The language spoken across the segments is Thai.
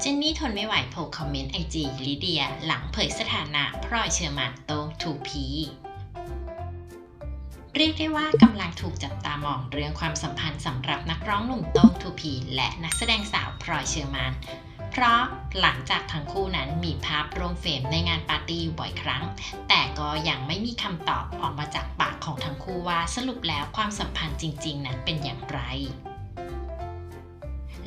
เจนนี่ทนไม่ไหวโผล่คอมเมนต์ไอจีลิเดีย หลังเผยสถานะพลอยเชอร์มานโตทูพีเรียกได้ว่ากำลังถูกจับตามองเรื่องความสัมพันธ์สำหรับนักร้องหนุ่มโต้งทูพีและนักแสดงสาวพลอยเชอร์มาน เพราะหลังจากทั้งคู่นั้นมีภาพร่วมเฟรมในงานปาร์ตี้บ่อยครั้ง แต่ก็ยังไม่มีคำตอบออกมาจากปากของทั้งคู่ว่าสรุปแล้วความสัมพันธ์จริง ๆ นั้นเป็นอย่างไร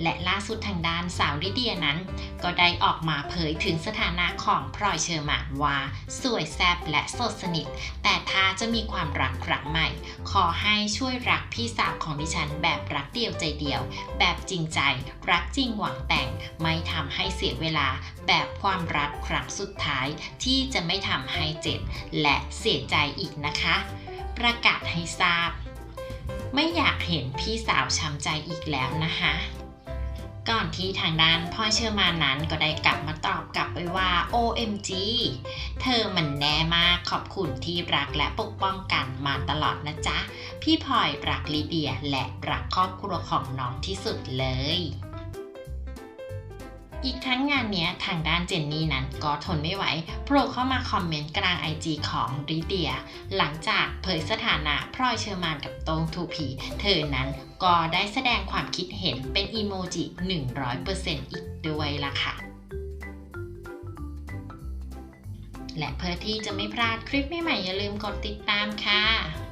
และล่าสุดทางด้านสาวลิเดียนั้น ก็ได้ออกมาเผยถึงสถานะของพลอยเชอร์มานว่า สวยแซบและสดสนิท แต่ถ้าจะมีความรักครั้งใหม่ ขอให้ช่วยรักพี่สาวของดิฉันแบบรักเดียวใจเดียว แบบจริงใจ รักจริงหวังแต่ง ไม่ทำให้เสียเวลา แบบความรักครั้งสุดท้ายที่จะไม่ทำให้เจ็บและเสียใจอีกนะคะ ประกาศให้ทราบ ไม่อยากเห็นพี่สาวช้ำใจอีกแล้วนะคะ ที่ทางด้านพ่อเชื่อมานั้นก็ได้กลับมาตอบกลับไปว่า OMG เธอมันแน่มากขอบคุณที่รักและปกป้องกันมาตลอดนะจ๊ะ พี่พลอยรักลิเดียและรักครอบครัวของน้องที่สุดเลย อีกทั้งงานเนี้ยทางด้านเจนนี่นั้นก็ทนไม่ไหวโผล่เข้ามาคอมเมนต์กลางไอจีของลิเดีย หลังจากเผยสถานะพลอยเชอร์มานกับโต้งทูพี เธอนั้นก็ได้แสดงความคิดเห็นเป็นอีโมจิ 100%อีกด้วยล่ะค่ะและเพื่อที่จะไม่พลาดคลิปใหม่ๆอย่าลืมกดติดตามค่ะ